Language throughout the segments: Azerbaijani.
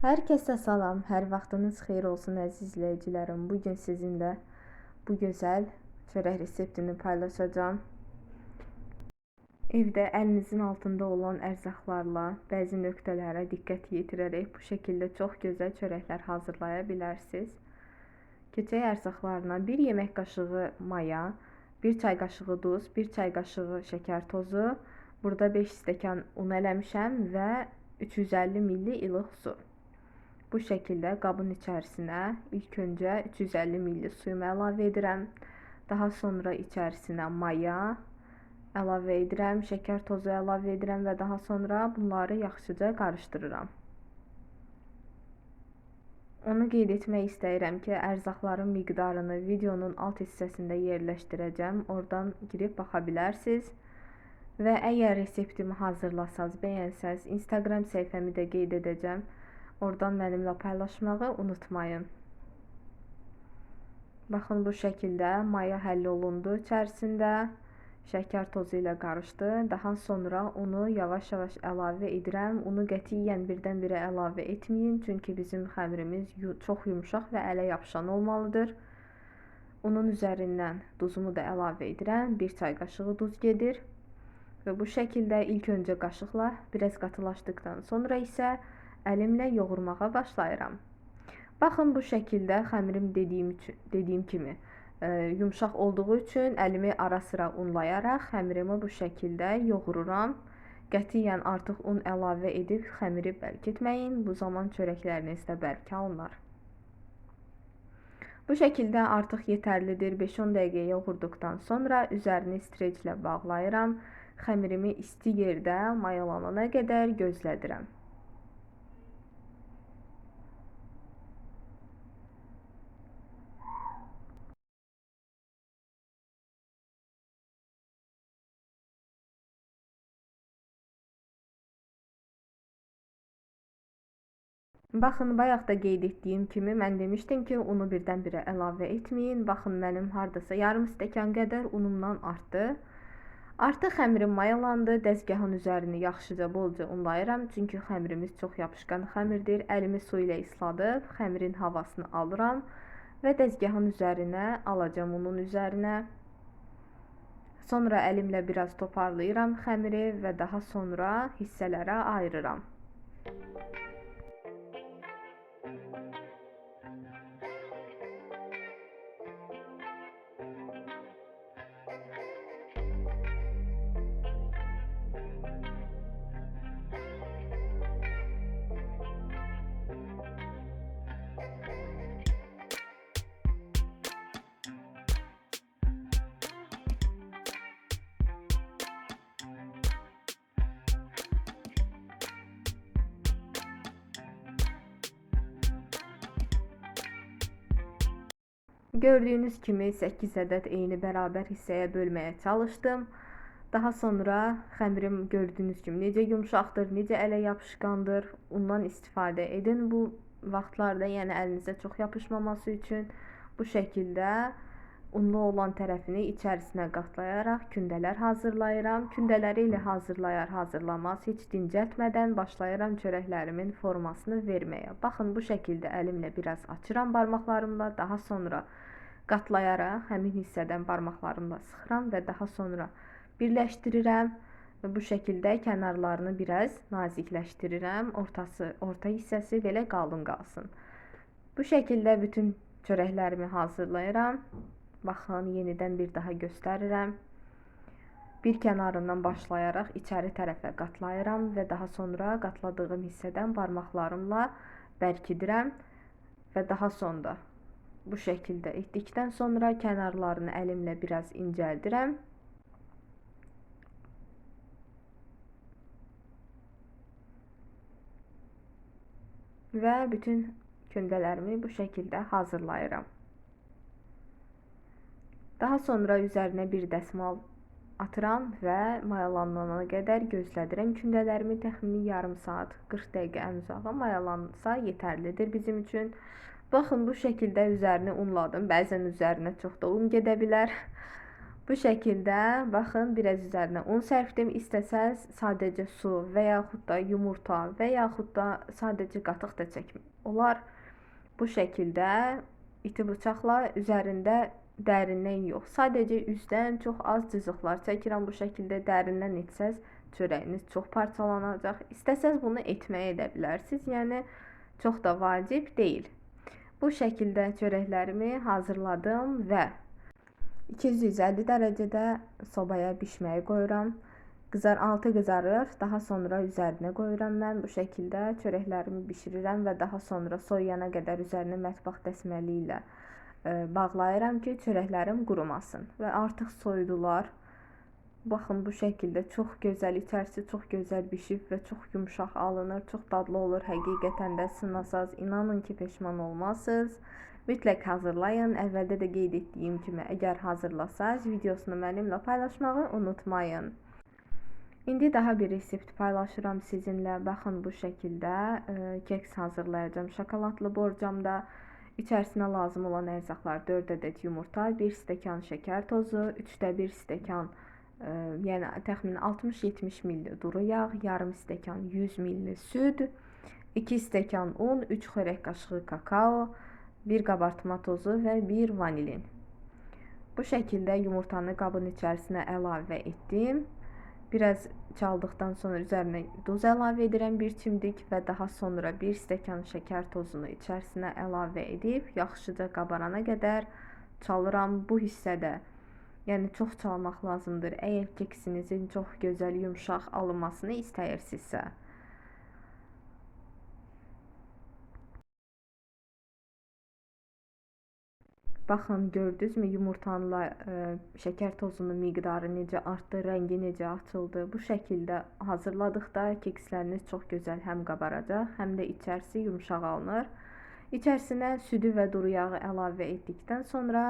Herkese salam, hər vaxtınız xeyir olsun əziz izləyicilərim. Bu gün sizinlə bu gözəl çörək reseptini paylaşacağam. Evdə əlinizin altında olan ərzaqlarla bəzi nöqtələrə diqqət yetirərək bu şəkildə çox gözəl çörəklər hazırlaya bilərsiniz. Keçək ərzaqlarına 1 yemək qaşığı maya, 1 çay qaşığı duz, 1 çay qaşığı şəkər tozu, burada 5 stəkan un eləmişəm və 350 ml ilıq su. Bu şəkildə qabın içərisinə ilk öncə 350 ml suyumu əlavə edirəm. Daha sonra içərisinə maya əlavə edirəm, şəkər tozu əlavə edirəm və daha sonra bunları yaxşıca qarışdırıram. Onu qeyd etmək istəyirəm ki, ərzaqların miqdarını videonun alt hissəsində yerləşdirəcəm. Oradan girib baxa bilərsiniz. Və əgər reseptimi hazırlasaz, bəyənsəz, Instagram səhifəmi də qeyd edəcəm. Oradan mənimlə paylaşmağı unutmayın. Baxın bu şəkildə maya həll olundu içərisində. Şəkər tozu ilə qarışdı. Daha sonra unu yavaş-yavaş əlavə edirəm. Unu qətiyyən birdən-birə əlavə etməyin, çünki bizim xəmirimiz çox yumşaq və ələ yapışan olmalıdır. Unun üzərindən duzumu da əlavə edirəm. 1 çay qaşığı duz gedir. Və bu şəkildə ilk öncə qaşıqla biraz qatılaşdıqdan sonra isə əlimlə yoğurmağa başlayıram. Baxın bu şəkildə xəmirim dediyim üçün, dediyim kimi ə, e, yumşaq olduğu üçün əlimi ara-sıra unlayaraq xəmirimi bu şəkildə yoğururam. Qətiyyən artıq un əlavə edib xəmiri bərk etməyin. Bu zaman çörəkləriniz də bərk alınır. Bu şəkildə artıq yetərlidir. 5-10 dəqiqə yoğurduqdan sonra üzərini streçlə bağlayıram. Xəmirimi isti yerdə mayalanana qədər gözlədirəm. Baxın, bayaq da qeyd etdiyim kimi mən demişdim ki, unu birdən-birə əlavə etməyin. Baxın, mənim hardasa yarım stəkan qədər unumdan artdı. Artıq xəmirim mayalandı. Dəzgahın üzərini yaxşıca bolca unlayıram, çünki xəmirimiz çox yapışqan xəmirdir. Əlimi su ilə isladıb xəmirin havasını alıram və dəzgahın üzərinə alacam unun üzərinə. Sonra əlimlə biraz toparlayıram xəmiri və daha sonra hissələrə ayırıram. Gördüğünüz kimi 8 ədəd eyni bərabər hissəyə bölməyə çalışdım. Daha sonra xəmirim gördüyünüz kimi necə yumşaqdır, necə ələ yapışqandır. Ondan istifadə edin bu vaxtlarda, yəni əlinizə çox yapışmaması üçün bu şəkildə unlu olan tərəfini içərisinə qatlayaraq kündələr hazırlayıram. Kündələri ilə hazırlayar hazırlamaz heç dincəltmədən başlayıram çörəklərimin formasını verməyə. Baxın bu şəkildə əlimlə biraz açıram barmaqlarımla, daha sonra qatlayaraq həmin hissədən barmaqlarımla sıxıram və daha sonra birləşdirirəm və bu şəkildə kənarlarını biraz nazikləşdirirəm. Ortası, orta hissəsi belə qalın qalsın. Bu şəkildə bütün çörəklərimi hazırlayıram. Baxın, yenidən bir daha göstərirəm. Bir kənarından başlayaraq içəri tərəfə qatlayıram və daha sonra qatladığım hissədən barmaqlarımla bərkidirəm və daha sonra bu şəkildə etdikdən sonra kənarlarını əlimlə biraz incəldirəm. Və bütün kündələrimi bu şəkildə hazırlayıram. Daha sonra üzərinə bir dəsmal atıram və mayalanana qədər gözlədirəm. Kündələrimi təxmini yarım saat, 40 dəqiqə ən uzağı mayalansa yetərlidir bizim üçün. Baxın bu şəkildə üzərini unladım. Bəzən üzərinə çox da un gedə bilər. Bu şekilde bakın biraz üzerine un serptim. İstesəz sadece su və yaxud da yumurta və yaxud da sadece qatıq da çəkmək olar. Bu şekilde iti bıçaqla üzərində dərindən yox, sadece üzdən çox az cızıqlar çəkirəm. Bu şekilde dərindən etsəz çörəyiniz çox parçalanacaq. İstəsəz bunu etməyə edə bilərsiniz. Yəni çox da vacib deyil. Bu şekilde çörəklərimi hazırladım və 250 derecede sobaya pişməyə qoyuram. Qızar altı qızarır. Daha sonra üzərinə qoyuram mən. Bu şəkildə çörəklərimi bişirirəm və daha sonra soyuyana qədər üzərini mətbəx dəsməli ilə e, bağlayıram ki, çörəklərim qurumasın. Və artıq soyudular. Baxın bu şəkildə çox gözəl, içərisi çox gözəl bişib və çox yumşaq alınır. Çox dadlı olur. Həqiqətən də sınasaz inanın ki, peşman olmazsınız. Mütləq hazırlayın. Əvvəldə də qeyd etdiyim kimi, əgər hazırlasaz, videosunu mənimlə paylaşmağı unutmayın. İndi daha bir resept paylaşıram sizinlə. Baxın bu şəkildə e, keks hazırlayacağım. Şokoladlı borcamda içərisinə lazım olan ərzaqlar 4 ədəd yumurta, 1 stəkan şəkər tozu, 3də 1 stəkan yəni təxminən 60-70 ml duru yağ, yarım stəkan 100 ml süd, 2 stəkan un, 3 xörək qaşığı kakao, bir qabartma tozu və bir vanilin. Bu şəkildə yumurtanı qabın içərisinə əlavə etdim. Biraz çaldıqdan sonra üzərinə duz əlavə edirəm bir çimdik və daha sonra bir stəkan şəkər tozunu içərisinə əlavə edib yaxşıca qabarana qədər çalıram bu hissədə. Yəni çox çalmaq lazımdır. Əgər keksinizin çox gözəl, yumşaq alınmasını istəyirsinizsə. Baxın, gördünüzmü yumurtanla ə, e, şəkər tozunun miqdarı necə artdı, rəngi necə açıldı. Bu şəkildə hazırladıqda keksləriniz çox gözəl həm qabaracaq, həm də içərisi yumşaq alınır. İçərisinə südü və duru yağı əlavə etdikdən sonra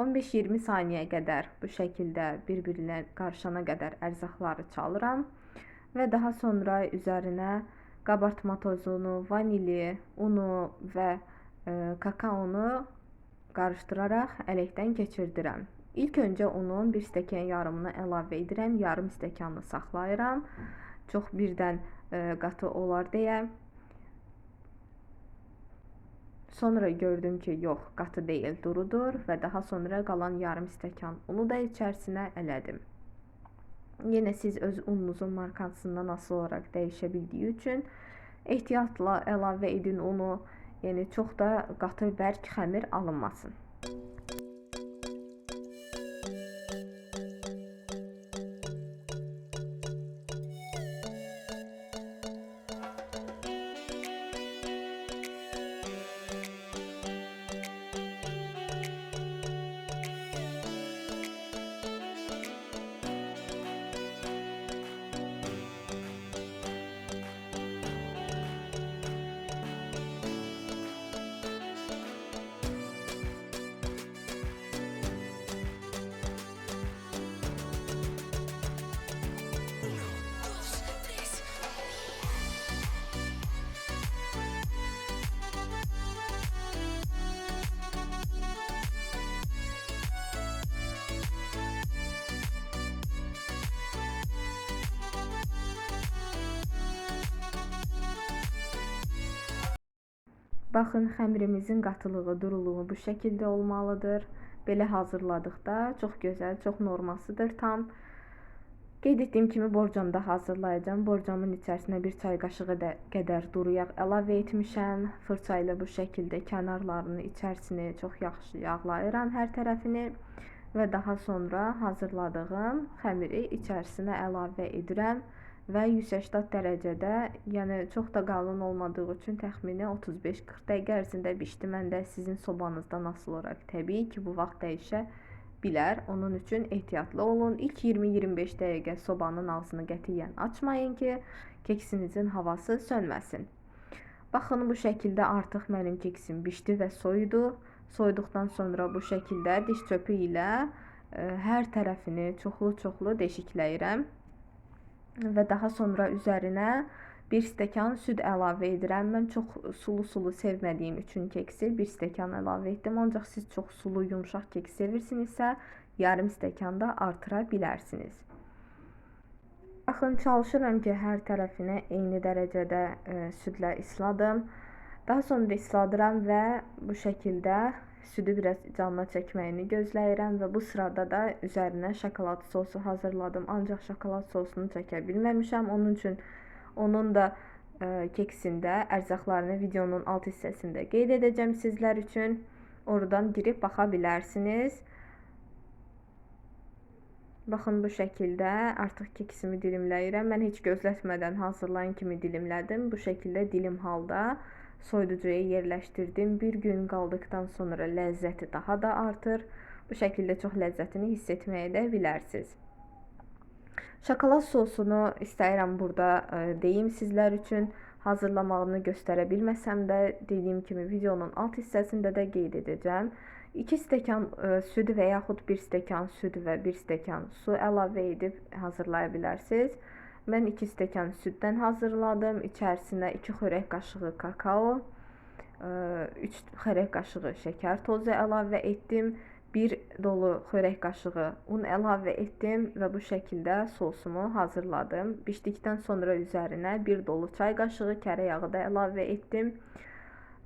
15-20 saniyə qədər bu şəkildə bir-birinə qarışana qədər ərzaqları çalıram və daha sonra üzərinə qabartma tozunu, vanili, unu və e, kakaonu qarışdıraraq ələkdən keçirdirəm. İlk öncə unun 1 stəkan yarımını əlavə edirəm, yarım stəkanını saxlayıram. Çox birdən e, qatı olar deyə. Sonra gördüm ki, yox, qatı deyil, durudur və daha sonra qalan yarım stəkan unu da içərisinə elədim. Yenə siz öz ununuzun markasından asılı olaraq dəyişə bildiyi üçün ehtiyatla əlavə edin unu. Yəni çox da qatı bərk xəmir alınmasın. Baxın, xəmirimizin qatılığı, duruluğu bu şəkildə olmalıdır. Belə hazırladıqda çox gözəl, çox normasıdır tam. Qeyd etdiyim kimi borcamda hazırlayacağam. Borcamın içərisinə bir çay qaşığı qədər duru yağ əlavə etmişəm. Fırça ilə bu şəkildə kənarlarını, içərisini çox yaxşı yağlayıram hər tərəfini və daha sonra hazırladığım xəmiri içərisinə əlavə edirəm və 180 dərəcədə, yəni çox da qalın olmadığı üçün təxmini 35-40 dəqiqə ərzində bişdi. Mən də sizin sobanızdan asılı olaraq təbii ki, bu vaxt dəyişə bilər. Onun üçün ehtiyatlı olun. İlk 20-25 dəqiqə sobanın ağzını qətiyyən açmayın ki, keksinizin havası sönməsin. Baxın bu şəkildə artıq mənim keksim bişdi və soyudu. Soyuduqdan sonra bu şəkildə diş çöpü ilə ə, e, hər tərəfini çoxlu-çoxlu deşikləyirəm və daha sonra üzərinə bir stəkan süd əlavə edirəm. Mən çox sulu-sulu sevmədiyim üçün keksi bir stəkan əlavə etdim. Ancaq siz çox sulu, yumşaq keks sevirsinizsə, yarım stəkan da artıra bilərsiniz. Baxın, çalışıram ki, hər tərəfinə eyni dərəcədə e, südlə isladım. Daha sonra isladıram və bu şəkildə südü biraz canına çəkməyini gözləyirəm və bu sırada da üzərinə şokolad sosu hazırladım. Ancaq şokolad sosunu çəkə bilməmişəm. Onun üçün onun da e, keksində ərzaqlarını videonun alt hissəsində qeyd edəcəm sizlər üçün. Oradan girib baxa bilərsiniz. Baxın bu şəkildə artıq keksimi dilimləyirəm. Mən heç gözlətmədən hazırlayan kimi dilimlədim. Bu şəkildə dilim halda soyuducuya yerləşdirdim. Bir gün qaldıqdan sonra ləzzəti daha da artır. Bu şəkildə çox ləzzətini hiss etməyə də bilərsiniz. Şokolad sosunu istəyirəm burada ə, deyim sizlər üçün. Hazırlamağını göstərə bilməsəm də, dediyim kimi videonun alt hissəsində də qeyd edəcəm. 2 stəkan ə, süd və yaxud 1 stəkan süd və 1 stəkan su əlavə edib hazırlaya bilərsiniz. Mən 2 stəkan süddən hazırladım. İçərisinə 2 xörək qaşığı kakao, 3 xörək qaşığı şəkər tozu əlavə etdim. 1 dolu xörək qaşığı un əlavə etdim və bu şəkildə sosumu hazırladım. Bişdikdən sonra üzərinə 1 dolu çay qaşığı kərə yağı da əlavə etdim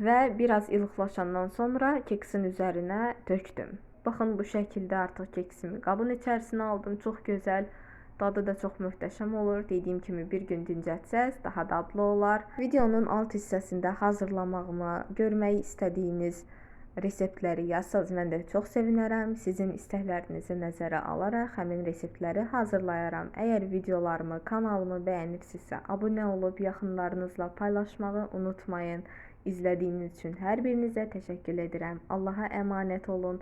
və biraz ilıqlaşandan sonra keksin üzərinə tökdüm. Baxın bu şəkildə artıq keksimi qabın içərisinə aldım. Çox gözəl, dadı da çox möhtəşəm olur. Dediyim kimi bir gün dincətsəz daha dadlı olar. Videonun alt hissəsində hazırlamağımı görmək istədiyiniz reseptləri yazsanız mən də çox sevinərəm. Sizin istəklərinizi nəzərə alaraq həmin reseptləri hazırlayaram. Əgər videolarımı, kanalımı bəyənirsinizsə, abunə olub yaxınlarınızla paylaşmağı unutmayın. İzlədiyiniz üçün hər birinizə təşəkkür edirəm. Allaha əmanət olun.